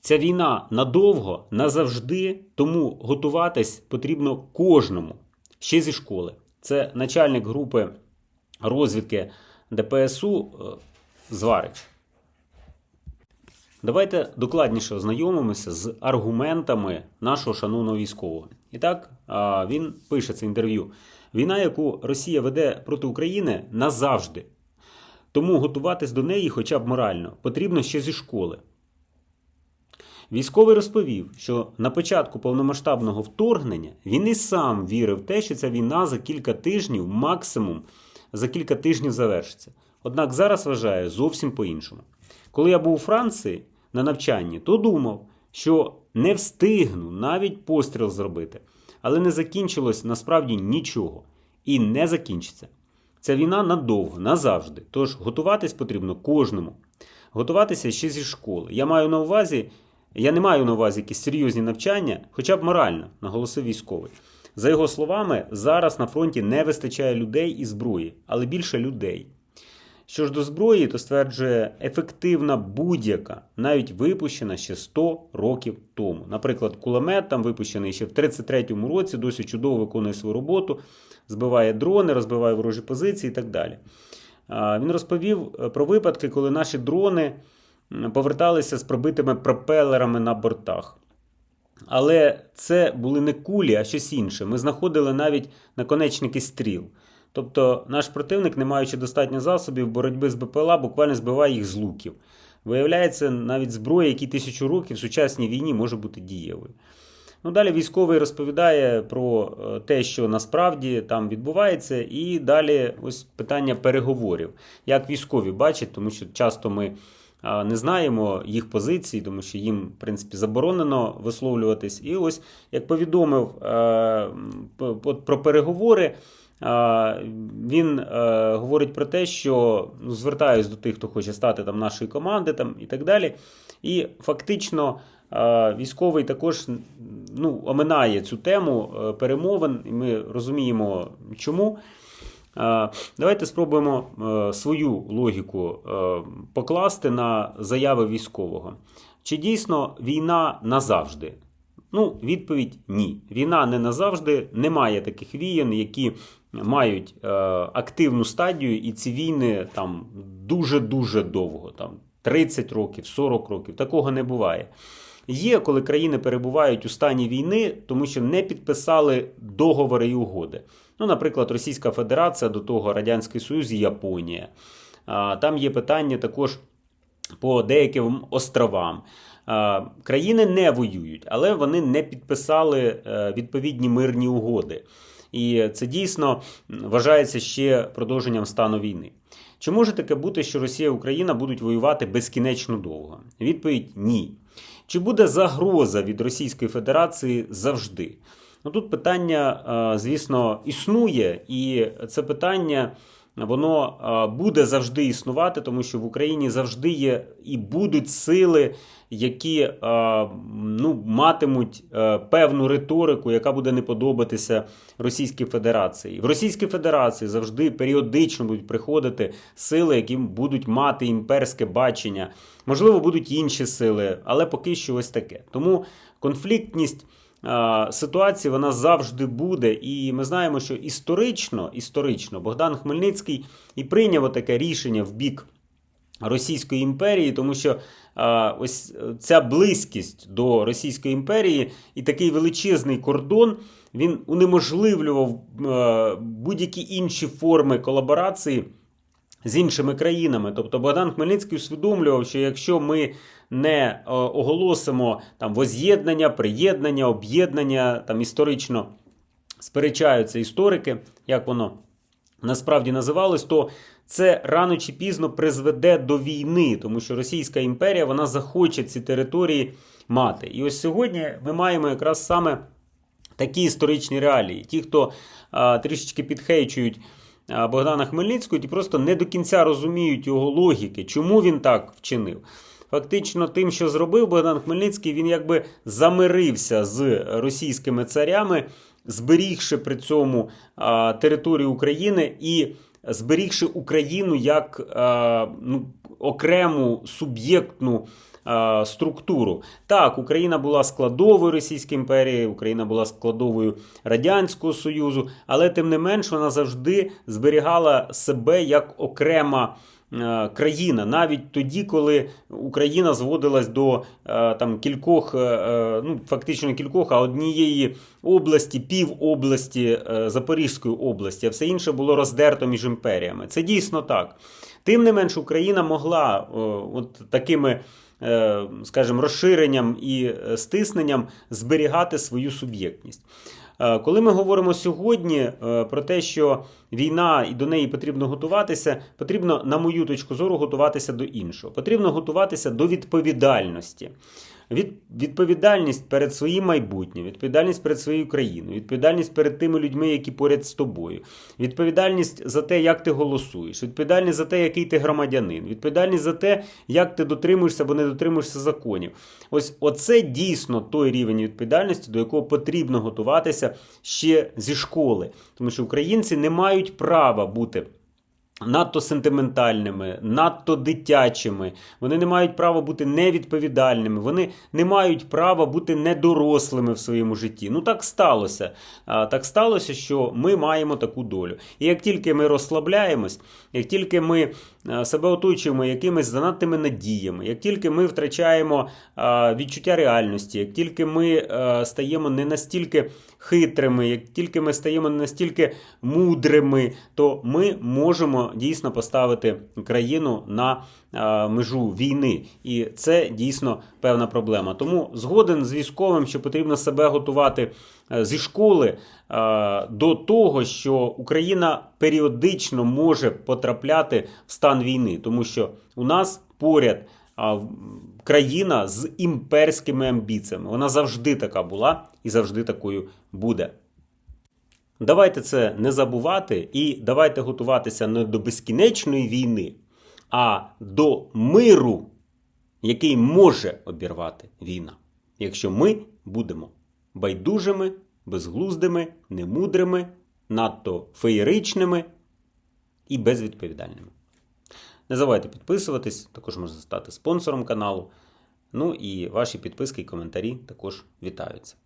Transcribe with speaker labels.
Speaker 1: Ця війна надовго, назавжди, тому готуватись потрібно кожному, ще зі школи. Це начальник групи розвідки ДПСУ е, Зварич. Давайте докладніше ознайомимося з аргументами нашого шановного військового. І так, він пише це інтерв'ю. Війна, яку Росія веде проти України, назавжди. Тому готуватись до неї хоча б морально потрібно ще зі школи. Військовий розповів, що на початку повномасштабного вторгнення він і сам вірив в те, що ця війна за кілька тижнів, максимум за кілька тижнів завершиться. Однак зараз вважає зовсім по-іншому. Коли я був у Франції на навчанні, то думав, що не встигну навіть постріл зробити, але не закінчилось насправді нічого і не закінчиться. Ця війна надовго, назавжди. Тож готуватись потрібно кожному. Готуватися ще зі школи. Я маю на увазі, я не маю на увазі якісь серйозні навчання, хоча б морально, наголосив військовий. За його словами, зараз на фронті не вистачає людей і зброї, але більше людей. Що ж до зброї, то стверджує ефективна будь-яка, навіть випущена ще 100 років тому. Наприклад, кулемет там випущений ще в 33-му році, досі чудово виконує свою роботу, збиває дрони, розбиває ворожі позиції і так далі. Він розповів е, про випадки, коли наші дрони поверталися з пробитими пропелерами на бортах. Але це були не кулі, а щось інше. Ми знаходили навіть наконечники стріл. Тобто наш противник, не маючи достатньо засобів боротьби з БПЛА, буквально збиває їх з луків. Виявляється, навіть зброя, які тисячу років в сучасній війні може бути дієвою. Ну, далі військовий розповідає про е, те, що насправді там відбувається, і далі ось питання переговорів. Як військові бачать, тому що часто ми не знаємо їх позицій, тому що їм, в принципі, заборонено висловлюватись. І ось як повідомив е, про переговори. Він е, говорить про те, що ну, звертаюсь до тих, хто хоче стати там нашої команди, там і так далі. І фактично е, військовий також ну, оминає цю тему е, перемовин, і ми розуміємо, чому. Е, Давайте спробуємо е, свою логіку е, покласти на заяви військового. Чи дійсно війна назавжди? Ну, відповідь ні. Війна не назавжди. Немає таких війн, які мають активну стадію, і ці війни там дуже-дуже довго, там 30 років, 40 років. Такого не буває. Є, коли країни перебувають у стані війни, тому що не підписали договори і угоди. Ну, наприклад, Російська Федерація, до того Радянський Союз і Японія. Там є питання також по деяким островам. Країни не воюють, але вони не підписали е, відповідні мирні угоди. І це дійсно вважається ще продовженням стану війни. Чи може таке бути, що Росія і Україна будуть воювати безкінечно довго? Відповідь ні. Чи буде загроза від Російської Федерації завжди? Ну тут питання, е, звісно, існує, і це питання воно буде завжди існувати, тому що в Україні завжди є і будуть сили, які ну, матимуть е, певну риторику, яка буде не подобатися Російській Федерації. В Російській Федерації завжди періодично будуть приходити сили, які будуть мати імперське бачення. Можливо, будуть інші сили, але поки що ось таке. Тому конфліктність. Е, Ситуації вона завжди буде, і ми знаємо, що історично, історично Богдан Хмельницький і прийняв таке рішення в бік Російської імперії, тому що а, ось ця близькість до Російської імперії і такий величезний кордон він унеможливлював е, будь-які інші форми колаборації з іншими країнами. Тобто Богдан Хмельницький усвідомлював, що якщо ми не е, оголосимо там воз'єднання, приєднання, об'єднання там історично сперечаються історики, як воно насправді називалось, то це рано чи пізно призведе до війни, тому що Російська імперія вона захоче ці території мати. І ось сьогодні ми маємо якраз саме такі історичні реалії. Ті, хто а, трішечки підхейчують Богдана Хмельницького, ті просто не до кінця розуміють його логіки, чому він так вчинив. Фактично, тим, що зробив Богдан Хмельницький, він якби замирився з російськими царями, зберігши при цьому а, територію України і зберігши Україну як а, ну, окрему суб'єктну структуру. Так, Україна була складовою Російської імперії, Україна була складовою Радянського Союзу, але тим не менш вона завжди зберігала себе як окрема. Е, Країна навіть тоді, коли Україна зводилась до е, там кількох, е, ну фактично кількох, а однієї області, пів області е, Запорізької області, а все інше було роздерто між імперіями. Це дійсно так. Тим не менш, Україна могла от такими, скажімо, розширенням і стисненням зберігати свою суб'єктність. Е, Коли ми говоримо сьогодні е, про те, що війна і до неї потрібно готуватися, потрібно, на мою точку зору, готуватися до іншого. Потрібно готуватися до відповідальності. Від, відповідальність перед своїм майбутнім, відповідальність перед своєю країною, відповідальність перед тими людьми, які поряд з тобою, відповідальність за те, як ти голосуєш, відповідальність за те, який ти громадянин, відповідальність за те, як ти дотримуєшся або не дотримуєшся законів. Ось оце дійсно той рівень відповідальності, до якого потрібно готуватися ще зі школи, тому що українці не мають права бути. Надто сентиментальними, надто дитячими, вони не мають права бути невідповідальними, вони не мають права бути недорослими в своєму житті. Ну так сталося. Так сталося, що ми маємо таку долю. І як тільки ми розслабляємось, як тільки ми себе оточуємо якимись занадтими надіями, як тільки ми втрачаємо відчуття реальності, як тільки ми стаємо не настільки хитрими, як тільки ми стаємо не настільки мудрими, то ми можемо дійсно поставити країну на е, межу війни. І це дійсно певна проблема. Тому згоден з військовим, що потрібно себе готувати е, зі школи е, до того, що Україна періодично може потрапляти в стан війни, тому що у нас поряд. Країна з імперськими амбіціями. Вона завжди така була і завжди такою буде. Давайте це не забувати і давайте готуватися не до безкінечної війни, а до миру, який може обірвати війна, якщо ми будемо байдужими, безглуздими, немудрими, надто феєричними і безвідповідальними. Не забувайте підписуватись, також можна стати спонсором каналу. Ну і ваші підписки і коментарі також вітаються.